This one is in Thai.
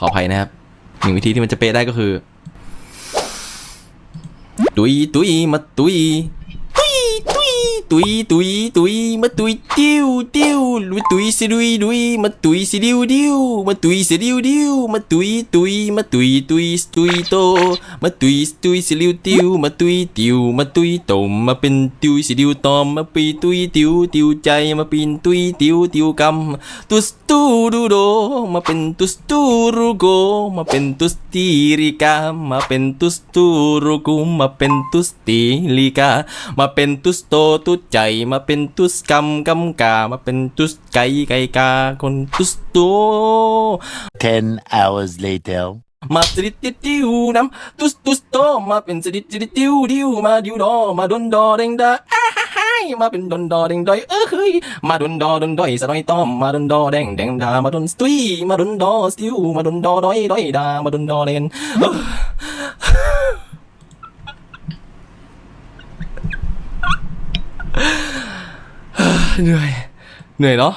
ขออภัยนะครับหนึ่งวิธีที่มันจะเป๊ะได้ก็คือ ตุยตุยมาตุย tui tui, tui, metui, tiu, tiu. Metui, sedui, dui, metui, sediu, diu. Metui, sediu, diu. Metui, tui, metui, tui, stui, to. Metui, stui, seliu, tiu. Metui, tiu, metui, to. Mepin, tiu, sediu, tom. Mepi, tui, tiu, tiu, chai. Mepin, tui, tiu, tiu, kam. Tus, tu, du, do. Mepin, tus, tu, ru, go. Mepin, tus, tiri, ka. Mepin, tus, tu, ru, ku. Mepin, tus, tili, ka. Tus, to, tu, วมาตุยติวมาตุยตมมาเป็นติวสิดิวตอมมาปีตุยติวติวใจมาปีนตุยติวติวกำตุสตูดูโดมาเป็นตุสตูรุโกมาเป็นตุสตีริกามาเป็นตุสตูรุกุมมาเป็นตุสตีลิกามาเป็นตุสโตตุสใจมาเป็นตุสกำกำกา มาเป็นตุสไก่ไก่กา คนตุสโต Ten hours later. มาสดิดดิดดิวน้ำตุสตุสโต มาเป็นสดิดดิดดิวดิวมาดิวดอ มาดนดอเด้งดาอ้าฮ่าฮ่ามาเป็นดนดอเด้งดอยเออเฮ้ยมาดนดอดนดอยสะดอยต้อมมาดนดอแดงแดงดามาดนสตุยมาดนดอสติวมาดนดอดอยดอยดามาดนดอเลนเอ้อ เหนื่อย เหนื่อยเนาะ